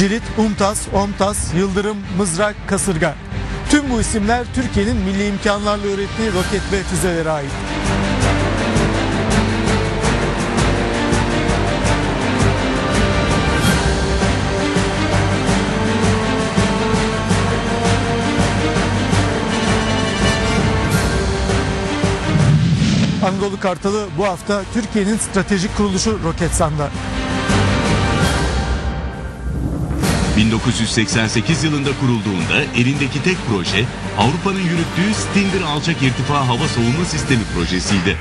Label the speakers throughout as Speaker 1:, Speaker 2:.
Speaker 1: Cirit, Umtas, Omtas, Yıldırım, Mızrak, Kasırga. Tüm bu isimler Türkiye'nin milli imkanlarla ürettiği roket ve füzelere ait. Anadolu Kartalı bu hafta Türkiye'nin stratejik kuruluşu Roketsan'da.
Speaker 2: 1988 yılında kurulduğunda elindeki tek proje Avrupa'nın yürüttüğü Stinger alçak irtifa hava savunma sistemi projesiydi.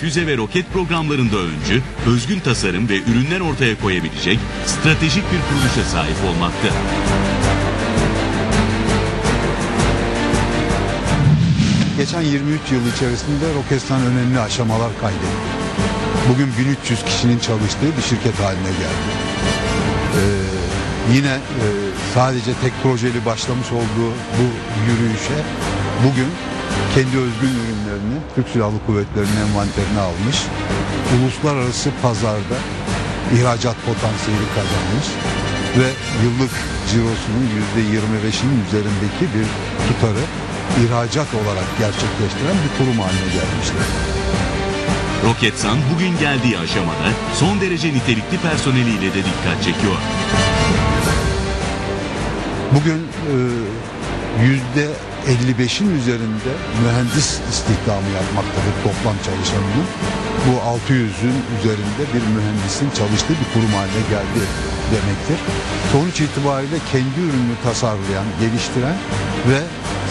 Speaker 2: Füze ve roket programlarında öncü, özgün tasarım ve ürünler ortaya koyabilecek stratejik bir kuruluşa sahip olmaktı.
Speaker 3: Geçen 23 yıl içerisinde Roketsan önemli aşamalar kaydetti. Bugün 1300 kişinin çalıştığı bir şirket haline geldi. Ee, yine e, sadece tek projeli başlamış olduğu bu yürüyüşe bugün kendi özgün ürünlerini Türk Silahlı Kuvvetleri'nin envanterine almış. Uluslararası pazarda ihracat potansiyeli kazanmış ve yıllık cirosunun %25'inin üzerindeki bir tutarı ihracat olarak gerçekleştiren bir kurum haline gelmiştir.
Speaker 2: Roketsan bugün geldiği aşamada son derece nitelikli personeliyle de dikkat çekiyor.
Speaker 3: Bugün e, yüzde 55'in üzerinde mühendis istihdamı yapmaktadır toplam çalışanının. Bu 600'ün üzerinde bir mühendisin çalıştığı bir kurum haline geldi demektir. Sonuç itibariyle kendi ürününü tasarlayan, geliştiren ve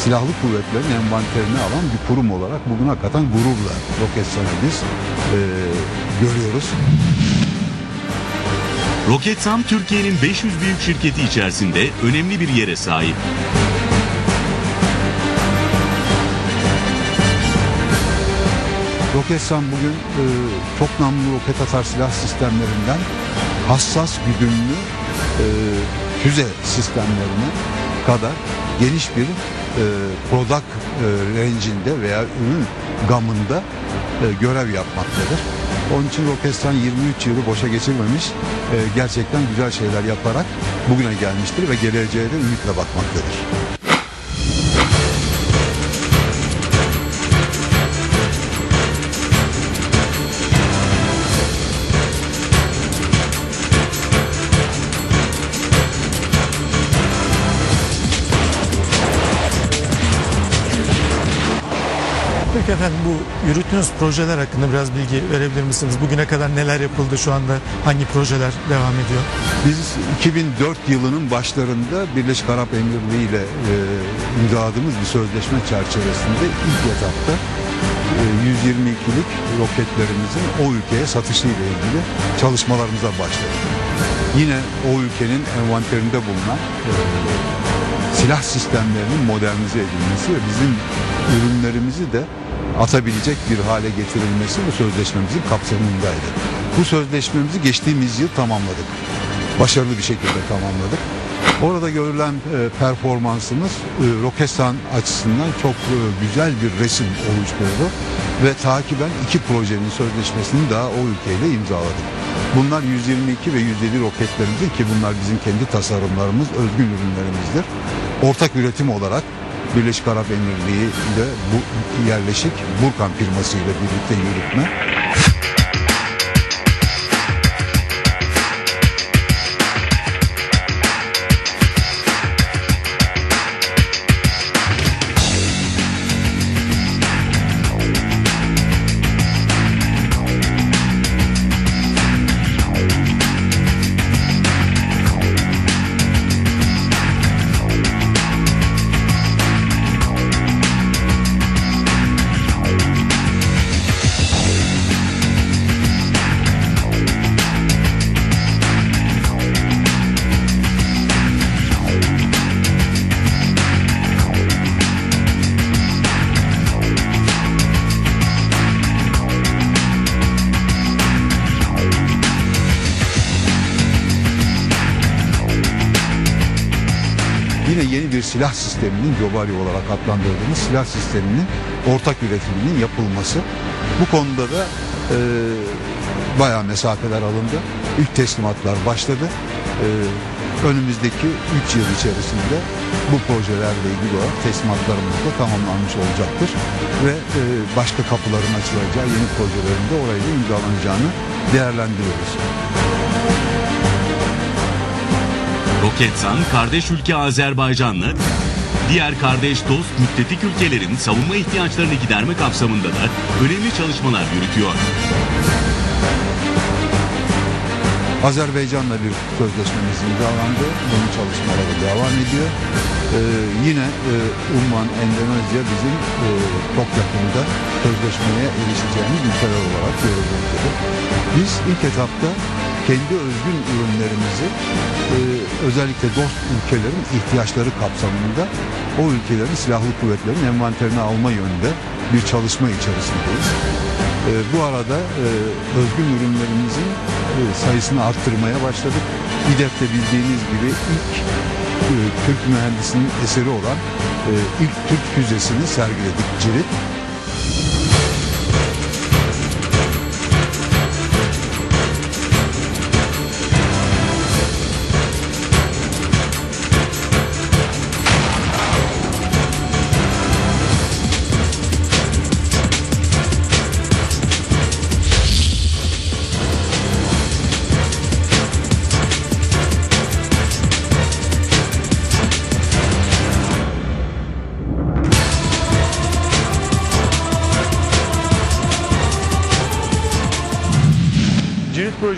Speaker 3: silahlı kuvvetlerin envanterine alan bir kurum olarak bugün hakikaten gururla Roketsan'ı biz e, görüyoruz.
Speaker 2: Roketsan Türkiye'nin 500 büyük şirketi içerisinde önemli bir yere sahip.
Speaker 3: Roketsan bugün e, çok namlu roket atar silah sistemlerinden hassas güdümlü e, füze sistemlerine kadar geniş bir e, product e, range'inde veya ürün gamında e, görev yapmaktadır. Onun için Roketsan 23 yılı boşa geçirmemiş, e, gerçekten güzel şeyler yaparak bugüne gelmiştir ve geleceğe de ümitle bakmaktadır.
Speaker 1: Efendim bu yürüttüğünüz projeler hakkında biraz bilgi verebilir misiniz? Bugüne kadar neler yapıldı şu anda? Hangi projeler devam ediyor?
Speaker 3: Biz 2004 yılının başlarında Birleşik Arap Emirliği ile e, imzaladığımız bir sözleşme çerçevesinde ilk etapta e, 122'lik roketlerimizin o ülkeye satışı ile ilgili çalışmalarımıza başladık. Yine o ülkenin envanterinde bulunan e, silah sistemlerinin modernize edilmesi ve bizim ürünlerimizi de atabilecek bir hale getirilmesi bu sözleşmemizin kapsamındaydı. Bu sözleşmemizi geçtiğimiz yıl tamamladık. Başarılı bir şekilde tamamladık. Orada görülen e, performansımız e, Roketsan açısından çok e, güzel bir resim oluşturdu ve takiben iki projenin sözleşmesini daha o ülkeyle imzaladık. Bunlar 122 ve 107 roketlerimizin ki bunlar bizim kendi tasarımlarımız, özgün ürünlerimizdir. Ortak üretim olarak Birleşik Arap Emirliği ile bu yerleşik Burkan firması ile birlikte yürütme. Sisteminin globali olarak adlandırdığımız silah sisteminin ortak üretiminin yapılması. Bu konuda da e, bayağı mesafeler alındı. İlk teslimatlar başladı. E, önümüzdeki 3 yıl içerisinde bu projelerle ilgili olarak teslimatlarımız da tamamlanmış olacaktır. Ve e, başka kapıların açılacağı yeni projelerin de orayla imzalanacağını değerlendiriyoruz.
Speaker 2: Roketsan kardeş ülke Azerbaycan'la diğer kardeş dost müttefik ülkelerin savunma ihtiyaçlarını giderme kapsamında da önemli çalışmalar yürütüyor.
Speaker 3: Azerbaycan'la bir sözleşmemiz imzalandı. Bunun çalışmaları devam ediyor. Ee, yine e, Umman, Endonezya bizim e, çok yakında sözleşmeye erişeceğimiz ülkeler olarak görülmektedir. Biz ilk etapta kendi özgün ürünlerimizi e, özellikle dost ülkelerin ihtiyaçları kapsamında o ülkelerin silahlı kuvvetlerin envanterine alma yönünde bir çalışma içerisindeyiz. E, bu arada e, özgün ürünlerimizin e, sayısını arttırmaya başladık. İDEF'te bildiğiniz gibi ilk e, Türk mühendisinin eseri olan e, ilk Türk füzesini sergiledik Cirit.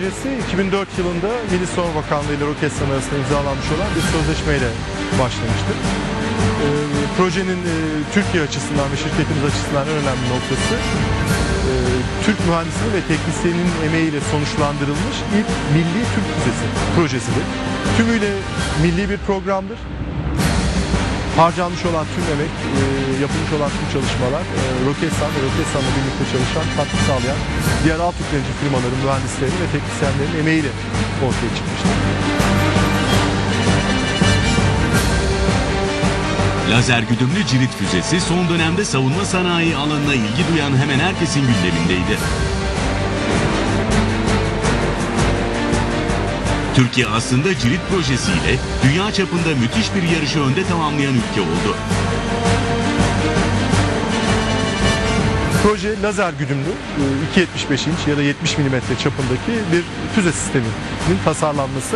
Speaker 4: Projesi 2004 yılında Milli Savunma Bakanlığı ile Roketsan arasında imzalanmış olan bir sözleşmeyle başlamıştır. Ee, projenin e, Türkiye açısından ve şirketimiz açısından en önemli noktası e, Türk mühendisliği ve teknisyeninin emeğiyle sonuçlandırılmış ilk milli Türk füzesi projesidir. Tümüyle milli bir programdır. Harcanmış olan tüm emek, e, yapılmış olan tüm çalışmalar e, Roketsan ve Roketsan'la birlikte çalışan, katkı sağlayan diğer alt yüklenici firmaların mühendisleri ve teknisyenlerin emeğiyle ortaya çıkmıştır.
Speaker 2: Lazer güdümlü cirit füzesi son dönemde savunma sanayi alanına ilgi duyan hemen herkesin gündemindeydi. Türkiye aslında cirit projesiyle dünya çapında müthiş bir yarışı önde tamamlayan ülke oldu.
Speaker 4: Proje lazer güdümlü e, 2.75 inç ya da 70 mm çapındaki bir füze sisteminin tasarlanması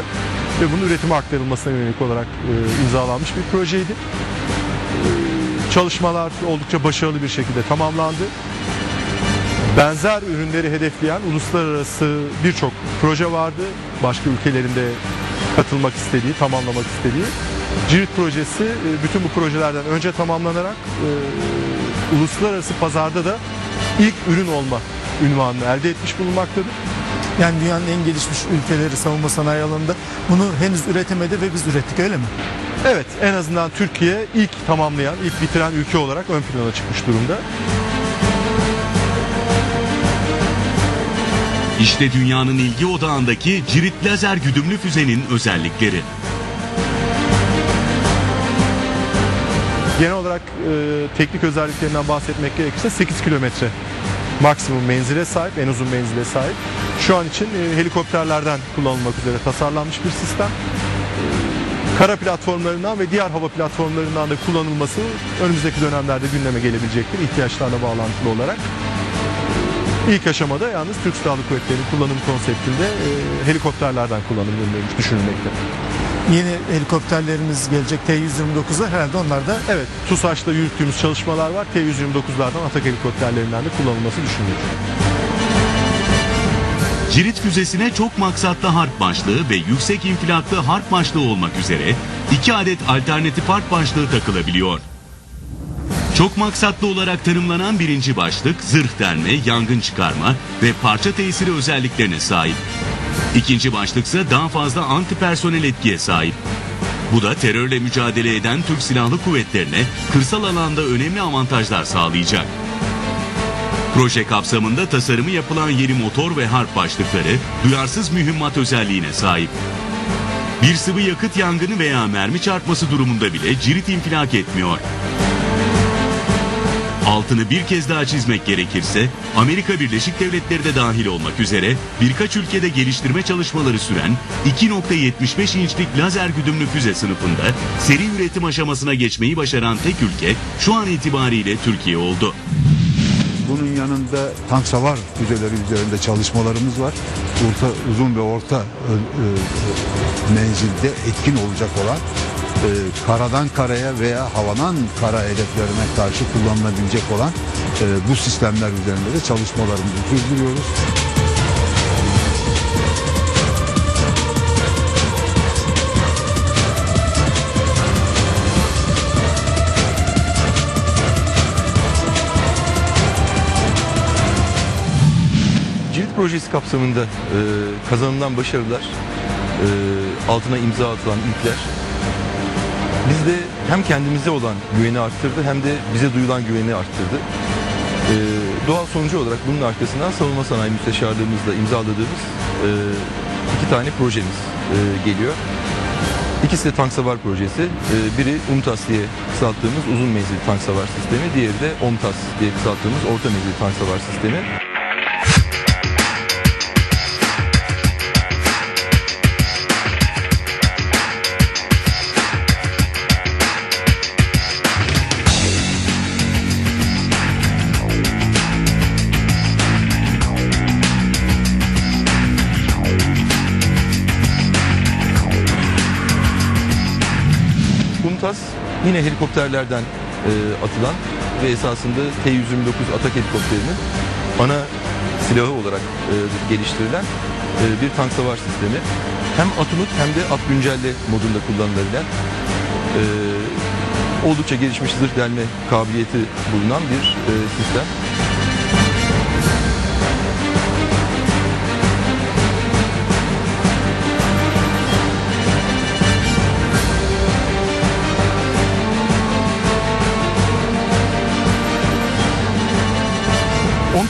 Speaker 4: ve bunun üretime aktarılmasına yönelik olarak e, imzalanmış bir projeydi. E, Çalışmalar oldukça başarılı bir şekilde tamamlandı. Benzer ürünleri hedefleyen uluslararası birçok proje vardı. Başka ülkelerin de katılmak istediği, tamamlamak istediği. Cirit projesi e, bütün bu projelerden önce tamamlanarak e, uluslararası pazarda da ilk ürün olma ünvanını elde etmiş bulunmaktadır.
Speaker 1: Yani dünyanın en gelişmiş ülkeleri savunma sanayi alanında bunu henüz üretemedi ve biz ürettik öyle mi?
Speaker 4: Evet, en azından Türkiye ilk tamamlayan, ilk bitiren ülke olarak ön plana çıkmış durumda.
Speaker 2: İşte dünyanın ilgi odağındaki cirit lazer güdümlü füzenin özellikleri.
Speaker 4: Genel olarak e, teknik özelliklerinden bahsetmek gerekirse 8 kilometre maksimum menzile sahip, en uzun menzile sahip. Şu an için e, helikopterlerden kullanılmak üzere tasarlanmış bir sistem. E, Kara platformlarından ve diğer hava platformlarından da kullanılması önümüzdeki dönemlerde gündeme gelebilecektir ihtiyaçlarla bağlantılı olarak. İlk aşamada yalnız Türk Silahlı Kuvvetleri'nin kullanım konseptinde e, helikopterlerden kullanılmış düşünülmekte.
Speaker 1: Yeni helikopterlerimiz gelecek T-129'lar herhalde onlar da
Speaker 4: Evet, TUSAŞ'ta yürüttüğümüz çalışmalar var. T-129'lardan atak helikopterlerinden de kullanılması düşünülüyor.
Speaker 2: Cirit füzesine çok maksatlı harp başlığı ve yüksek infilaklı harp başlığı olmak üzere iki adet alternatif harp başlığı takılabiliyor. Çok maksatlı olarak tanımlanan birinci başlık zırh delme, yangın çıkarma ve parça tesiri özelliklerine sahip. İkinci başlıksa daha fazla antipersonel etkiye sahip. Bu da terörle mücadele eden Türk Silahlı Kuvvetlerine kırsal alanda önemli avantajlar sağlayacak. Proje kapsamında tasarımı yapılan yeni motor ve harp başlıkları duyarsız mühimmat özelliğine sahip. Bir sıvı yakıt yangını veya mermi çarpması durumunda bile cirit infilak etmiyor. Altını bir kez daha çizmek gerekirse Amerika Birleşik Devletleri de dahil olmak üzere birkaç ülkede geliştirme çalışmaları süren 2.75 inçlik lazer güdümlü füze sınıfında seri üretim aşamasına geçmeyi başaran tek ülke şu an itibariyle Türkiye oldu.
Speaker 3: Bunun yanında tank savar füzeleri üzerinde çalışmalarımız var. Orta, uzun ve orta e, e, menzilde etkin olacak olan e, karadan karaya veya havadan kara hedeflerine karşı kullanılabilecek olan e, bu sistemler üzerinde de çalışmalarımızı sürdürüyoruz.
Speaker 5: Projesi kapsamında e, kazanılan başarılar, e, altına imza atılan ilkler bizde hem kendimize olan güveni arttırdı hem de bize duyulan güveni arttırdı. E, doğal sonucu olarak bunun arkasından savunma sanayi müsteşarlığımızla imzaladığımız e, iki tane projemiz e, geliyor. İkisi de tank savar projesi. E, biri UMTAS diye kısalttığımız uzun menzilli tank savar sistemi, diğeri de OMTAS diye kısalttığımız orta menzilli tank savar sistemi. Kumtas yine helikopterlerden e, atılan ve esasında T-129 atak helikopterinin ana silahı olarak e, geliştirilen e, bir tank savar sistemi. Hem Atunut hem de at güncelle modunda kullanılabilen e, oldukça gelişmiş zırh delme kabiliyeti bulunan bir e, sistem.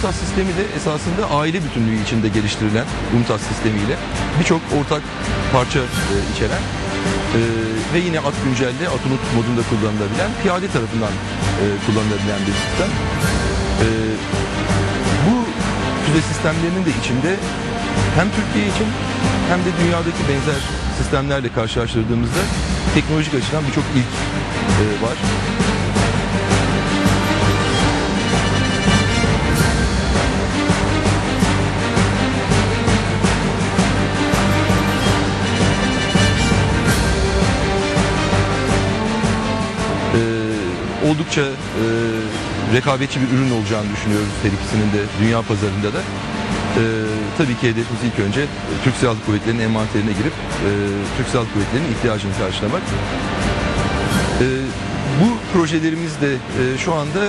Speaker 5: UMTAS sistemi de esasında aile bütünlüğü içinde geliştirilen UMTAS sistemiyle birçok ortak parça e, içeren e, ve yine at güncelle Atunut modunda kullanılabilen piyade tarafından e, kullanılabilen bir sistem. Bu füze sistemlerinin de içinde hem Türkiye için hem de dünyadaki benzer sistemlerle karşılaştırdığımızda teknolojik açıdan birçok ilk var. Oldukça e, rekabetçi bir ürün olacağını düşünüyoruz her ikisinin de dünya pazarında da. E, tabii ki hedefimiz ilk önce e, Türk Silahlı Kuvvetleri'nin envanterine girip e, Türk Silahlı Kuvvetleri'nin ihtiyacını karşılamak. E, bu projelerimiz de e, şu anda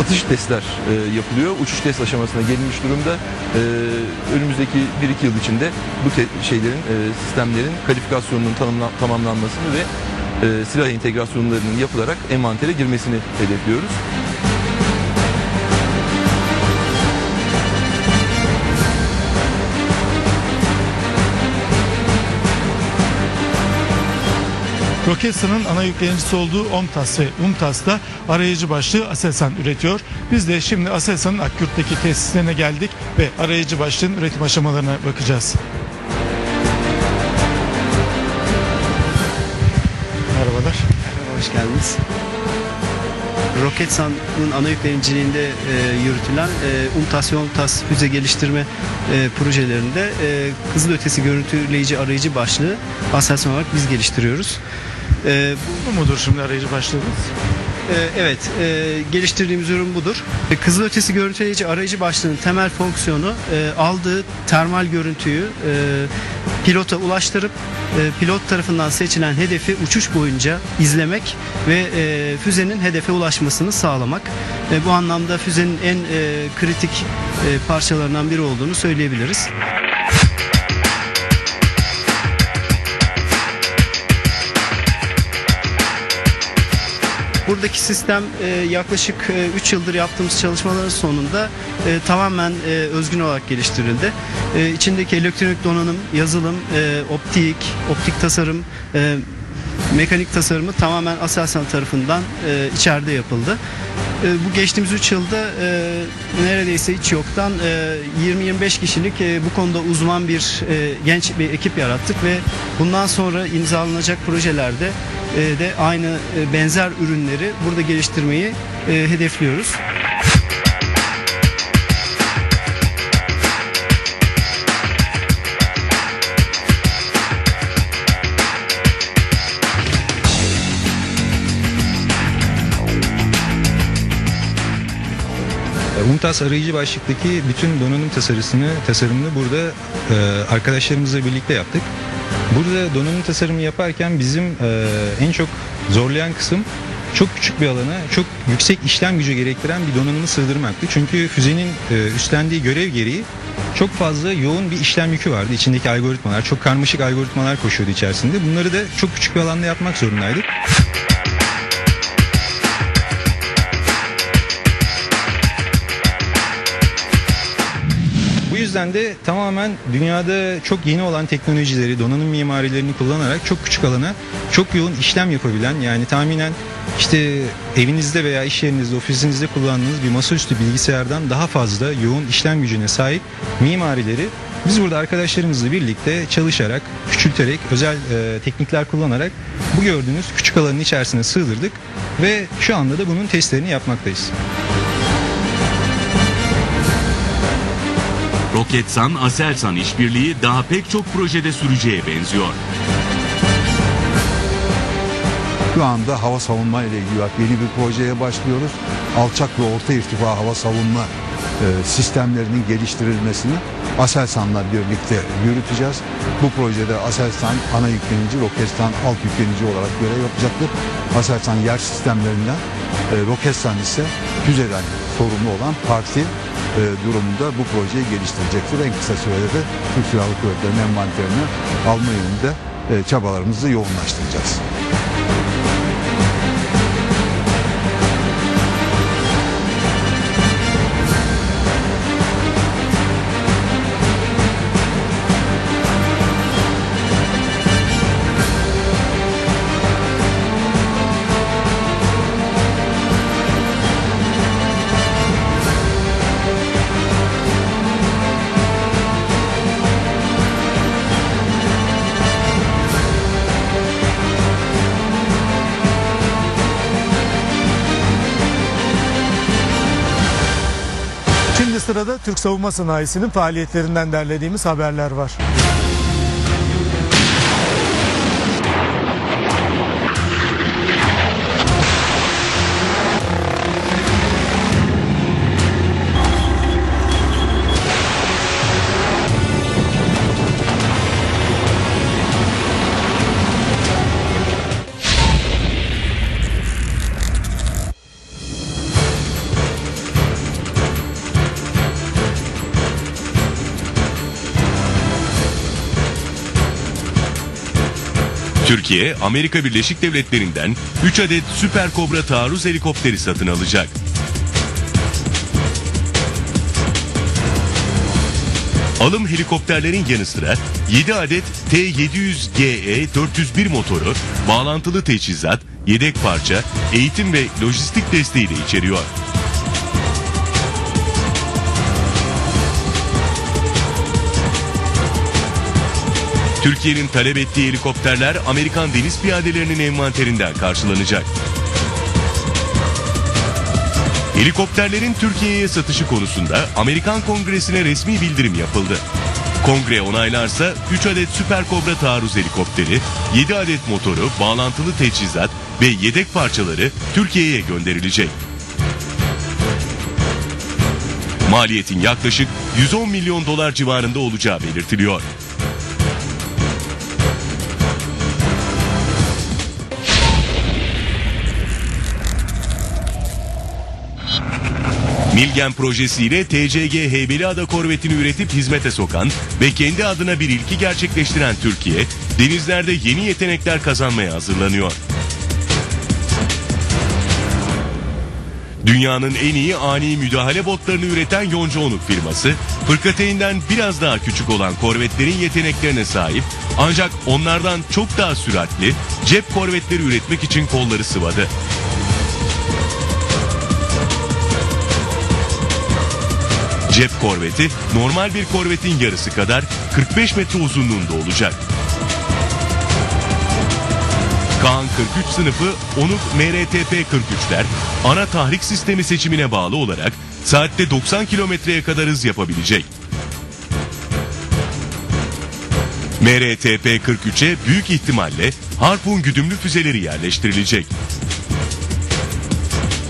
Speaker 5: atış testler e, yapılıyor. Uçuş test aşamasına gelinmiş durumda. E, önümüzdeki 1-2 yıl içinde bu şeylerin, e, sistemlerin kalifikasyonunun tanımla- tamamlanmasını ve e, silah entegrasyonlarının yapılarak envantere girmesini hedefliyoruz.
Speaker 1: Roketsan'ın ana yüklenicisi olduğu OMTAS ve UMTAS'ta arayıcı başlığı Aselsan üretiyor. Biz de şimdi Aselsan'ın Akkürt'teki tesislerine geldik ve arayıcı başlığın üretim aşamalarına bakacağız.
Speaker 6: Geldiniz. Roketsan'ın ana yükleniciliğinde e, yürütülen e, UMTAS ve OMTAS füze geliştirme e, projelerinde e, kızılötesi görüntüleyici arayıcı başlığı Aselsan olarak biz geliştiriyoruz. E,
Speaker 1: Bu mudur şimdi arayıcı başlığımız?
Speaker 6: E, evet, e, geliştirdiğimiz ürün budur. E, Kızılötesi görüntüleyici arayıcı başlığının temel fonksiyonu e, aldığı termal görüntüyü pilota ulaştırıp pilot tarafından seçilen hedefi uçuş boyunca izlemek ve füzenin hedefe ulaşmasını sağlamak. Bu anlamda füzenin en kritik parçalarından biri olduğunu söyleyebiliriz. Buradaki sistem e, yaklaşık 3 yıldır yaptığımız çalışmaların sonunda e, tamamen e, özgün olarak geliştirildi. E, içindeki elektronik donanım, yazılım, e, optik, optik tasarım, e, mekanik tasarımı tamamen Aselsan tarafından e, içeride yapıldı. E, bu geçtiğimiz 3 yılda e, neredeyse hiç yoktan e, 20-25 kişilik e, bu konuda uzman bir e, genç bir ekip yarattık ve bundan sonra imzalanacak projelerde e, de aynı e, benzer ürünleri burada geliştirmeyi e, hedefliyoruz.
Speaker 7: UMTAS arayıcı başlıktaki bütün donanım tasarısını, tasarımını burada e, arkadaşlarımızla birlikte yaptık. Burada donanım tasarımı yaparken bizim e, en çok zorlayan kısım çok küçük bir alana çok yüksek işlem gücü gerektiren bir donanımı sığdırmaktı. Çünkü füzenin e, üstlendiği görev gereği çok fazla yoğun bir işlem yükü vardı. İçindeki algoritmalar, çok karmaşık algoritmalar koşuyordu içerisinde. Bunları da çok küçük bir alanda yapmak zorundaydık. Yüzden de tamamen dünyada çok yeni olan teknolojileri, donanım mimarilerini kullanarak çok küçük alana çok yoğun işlem yapabilen yani tahminen işte evinizde veya iş yerinizde, ofisinizde kullandığınız bir masaüstü bilgisayardan daha fazla yoğun işlem gücüne sahip mimarileri biz burada arkadaşlarımızla birlikte çalışarak, küçülterek, özel e, teknikler kullanarak bu gördüğünüz küçük alanın içerisine sığdırdık ve şu anda da bunun testlerini yapmaktayız.
Speaker 2: Roketsan Aselsan işbirliği daha pek çok projede süreceğe benziyor.
Speaker 3: Şu anda hava savunma ile ilgili yeni bir projeye başlıyoruz. Alçak ve orta irtifa hava savunma e, sistemlerinin geliştirilmesini Aselsan'la birlikte yürüteceğiz. Bu projede Aselsan ana yüklenici, Roketsan alt yüklenici olarak görev yapacaktır. Aselsan yer sistemlerinden, e, Roketsan ise füzeden sorumlu olan parti e, durumunda bu projeyi geliştirecektir. En kısa sürede de Türk Silahlı Kuvvetleri'nin envanterini alma yönünde e, çabalarımızı yoğunlaştıracağız.
Speaker 1: Türk savunma sanayisinin faaliyetlerinden derlediğimiz haberler var.
Speaker 2: Türkiye, Amerika Birleşik Devletleri'nden 3 adet Süper Kobra taarruz helikopteri satın alacak. Alım helikopterlerin yanı sıra 7 adet T-700GE 401 motoru, bağlantılı teçhizat, yedek parça, eğitim ve lojistik desteği de içeriyor. Türkiye'nin talep ettiği helikopterler Amerikan deniz piyadelerinin envanterinden karşılanacak. Helikopterlerin Türkiye'ye satışı konusunda Amerikan Kongresi'ne resmi bildirim yapıldı. Kongre onaylarsa 3 adet Süper Kobra taarruz helikopteri, 7 adet motoru, bağlantılı teçhizat ve yedek parçaları Türkiye'ye gönderilecek. Maliyetin yaklaşık 110 milyon dolar civarında olacağı belirtiliyor. Milgen projesiyle TCG Heybeliada korvetini üretip hizmete sokan ve kendi adına bir ilki gerçekleştiren Türkiye, denizlerde yeni yetenekler kazanmaya hazırlanıyor. Dünyanın en iyi ani müdahale botlarını üreten Yonca Onuk firması, fırkateyinden biraz daha küçük olan korvetlerin yeteneklerine sahip ancak onlardan çok daha süratli cep korvetleri üretmek için kolları sıvadı. Cep korveti normal bir korvetin yarısı kadar 45 metre uzunluğunda olacak. Kaan 43 sınıfı Onuk MRTP-43'ler ana tahrik sistemi seçimine bağlı olarak saatte 90 kilometreye kadar hız yapabilecek. MRTP-43'e büyük ihtimalle Harpun güdümlü füzeleri yerleştirilecek.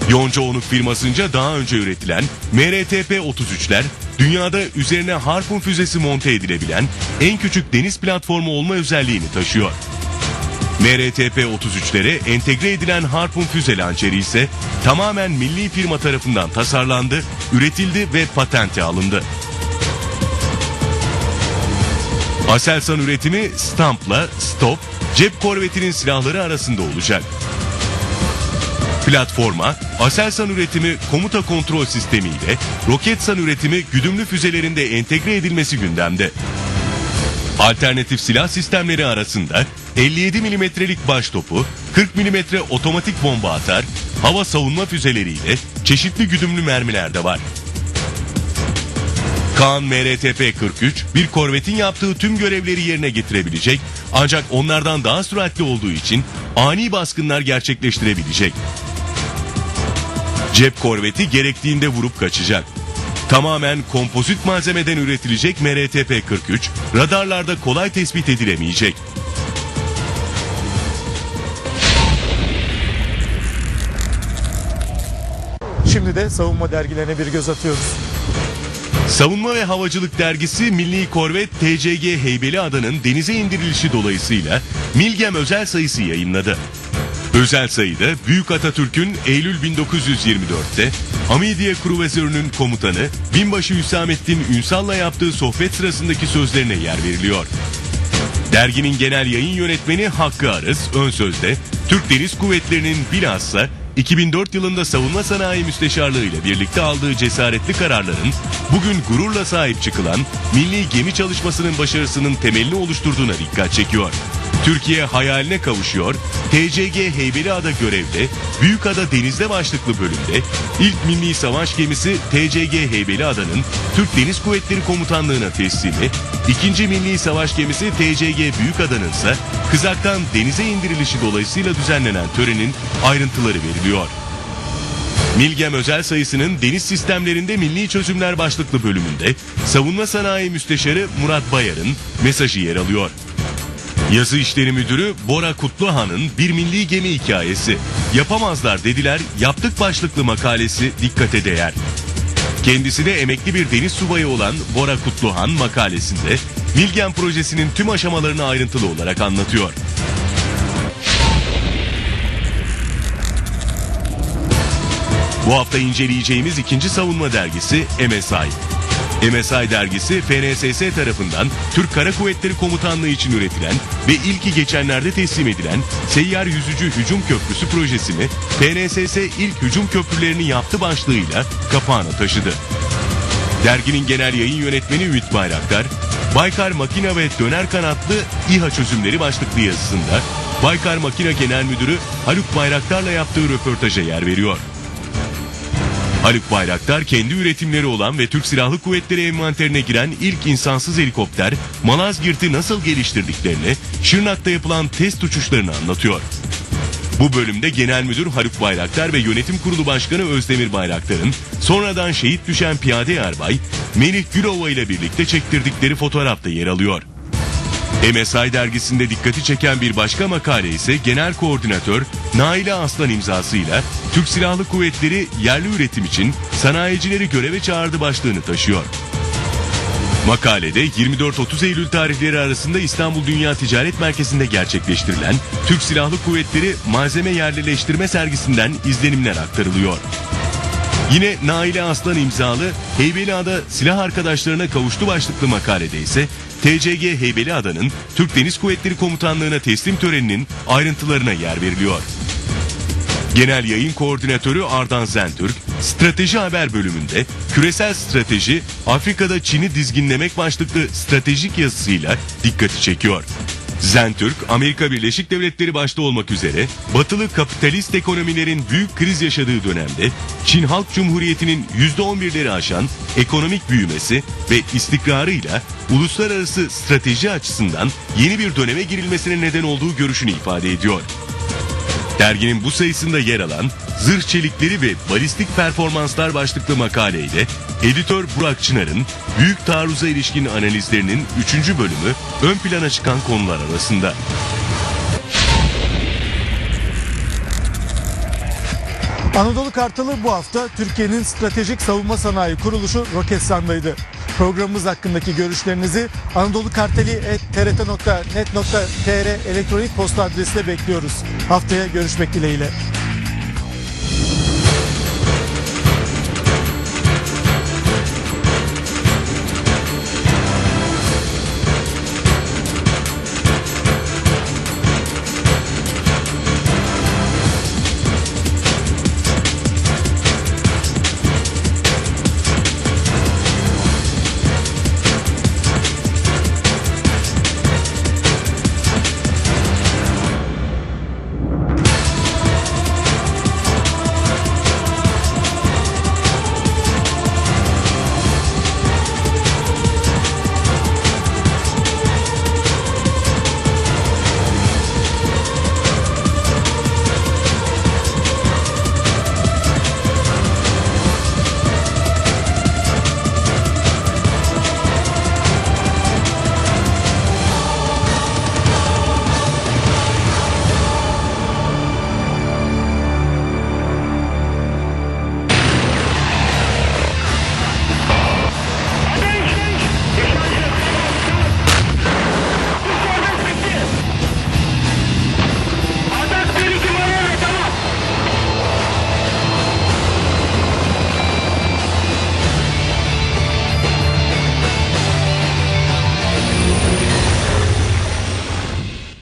Speaker 2: Yonca Onuk firmasınca daha önce üretilen MRTP-33'ler dünyada üzerine Harpun füzesi monte edilebilen en küçük deniz platformu olma özelliğini taşıyor. MRTP-33'lere entegre edilen Harpun füze lançeri ise tamamen milli firma tarafından tasarlandı, üretildi ve patente alındı. Aselsan üretimi Stamp'la Stop, cep korvetinin silahları arasında olacak. Platforma, Aselsan üretimi komuta kontrol sistemi ile Roketsan üretimi güdümlü füzelerinde entegre edilmesi gündemde. Alternatif silah sistemleri arasında 57 milimetrelik baş topu, 40 milimetre otomatik bomba atar, hava savunma füzeleriyle çeşitli güdümlü mermiler de var. Kaan MRTP-43 bir korvetin yaptığı tüm görevleri yerine getirebilecek ancak onlardan daha süratli olduğu için ani baskınlar gerçekleştirebilecek. Cep korveti gerektiğinde vurup kaçacak. Tamamen kompozit malzemeden üretilecek MRTP-43 radarlarda kolay tespit edilemeyecek.
Speaker 1: Şimdi de savunma dergilerine bir göz atıyoruz.
Speaker 2: Savunma ve Havacılık Dergisi Milli Korvet TCG Heybeliada'nın denize indirilişi dolayısıyla Milgem özel sayısı yayınladı. Özel sayıda Büyük Atatürk'ün Eylül 1924'te Hamidiye Kruvazörü'nün komutanı Binbaşı Hüsamettin Ünsal'la yaptığı sohbet sırasındaki sözlerine yer veriliyor. Derginin genel yayın yönetmeni Hakkı Arız ön sözde Türk Deniz Kuvvetleri'nin bilhassa 2004 yılında savunma sanayi müsteşarlığı ile birlikte aldığı cesaretli kararların bugün gururla sahip çıkılan milli gemi çalışmasının başarısının temelini oluşturduğuna dikkat çekiyor. Türkiye hayaline kavuşuyor, TCG Heybeliada görevde Büyükada Denizde başlıklı bölümde ilk milli savaş gemisi TCG Heybeliada'nın Türk Deniz Kuvvetleri Komutanlığı'na teslimi, ikinci milli savaş gemisi TCG Büyükada'nın ise kızaktan denize indirilişi dolayısıyla düzenlenen törenin ayrıntıları veriliyor. Milgem özel sayısının deniz sistemlerinde milli çözümler başlıklı bölümünde savunma sanayi müsteşarı Murat Bayar'ın mesajı yer alıyor. Yazı işleri müdürü Bora Kutluhan'ın bir milli gemi hikayesi. Yapamazlar dediler, yaptık başlıklı makalesi dikkate değer. Kendisi de emekli bir deniz subayı olan Bora Kutluhan makalesinde Milgem projesinin tüm aşamalarını ayrıntılı olarak anlatıyor. Bu hafta inceleyeceğimiz ikinci savunma dergisi MSI. MSI dergisi FNSS tarafından Türk Kara Kuvvetleri Komutanlığı için üretilen ve ilki geçenlerde teslim edilen Seyyar Yüzücü Hücum Köprüsü projesini FNSS ilk hücum köprülerini yaptı başlığıyla kapağına taşıdı. Derginin genel yayın yönetmeni Ümit Bayraktar, Baykar Makina ve Döner Kanatlı İHA çözümleri başlıklı yazısında Baykar Makina Genel Müdürü Haluk Bayraktar'la yaptığı röportaja yer veriyor. Haluk Bayraktar kendi üretimleri olan ve Türk Silahlı Kuvvetleri envanterine giren ilk insansız helikopter Malazgirt'i nasıl geliştirdiklerini, Şırnak'ta yapılan test uçuşlarını anlatıyor. Bu bölümde Genel Müdür Haluk Bayraktar ve Yönetim Kurulu Başkanı Özdemir Bayraktar'ın sonradan şehit düşen piyade erbay Melih Gülova ile birlikte çektirdikleri fotoğrafta yer alıyor. MSI dergisinde dikkati çeken bir başka makale ise Genel Koordinatör Naile Aslan imzasıyla Türk Silahlı Kuvvetleri yerli üretim için sanayicileri göreve çağırdı başlığını taşıyor. Makalede 24-30 Eylül tarihleri arasında İstanbul Dünya Ticaret Merkezi'nde gerçekleştirilen Türk Silahlı Kuvvetleri malzeme yerlileştirme sergisinden izlenimler aktarılıyor. Yine Naile Aslan imzalı Heybeliada silah arkadaşlarına kavuştu başlıklı makalede ise TCG Heybeliada'nın Türk Deniz Kuvvetleri Komutanlığı'na teslim töreninin ayrıntılarına yer veriliyor. Genel Yayın Koordinatörü Ardan Zentürk, Strateji Haber bölümünde küresel strateji Afrika'da Çin'i dizginlemek başlıklı stratejik yazısıyla dikkati çekiyor. Zentürk, Amerika Birleşik Devletleri başta olmak üzere batılı kapitalist ekonomilerin büyük kriz yaşadığı dönemde Çin Halk Cumhuriyeti'nin %11'leri aşan ekonomik büyümesi ve istikrarıyla uluslararası strateji açısından yeni bir döneme girilmesine neden olduğu görüşünü ifade ediyor. Derginin bu sayısında yer alan Zırh Çelikleri ve Balistik Performanslar başlıklı makaleyle editör Burak Çınar'ın büyük taarruza ilişkin analizlerinin 3. bölümü ön plana çıkan konular arasında.
Speaker 1: Anadolu Kartalı bu hafta Türkiye'nin stratejik savunma sanayi kuruluşu Roketsan'daydı. Programımız hakkındaki görüşlerinizi Anadolu Karteli.trt.net.tr elektronik posta adresine bekliyoruz. Haftaya görüşmek dileğiyle.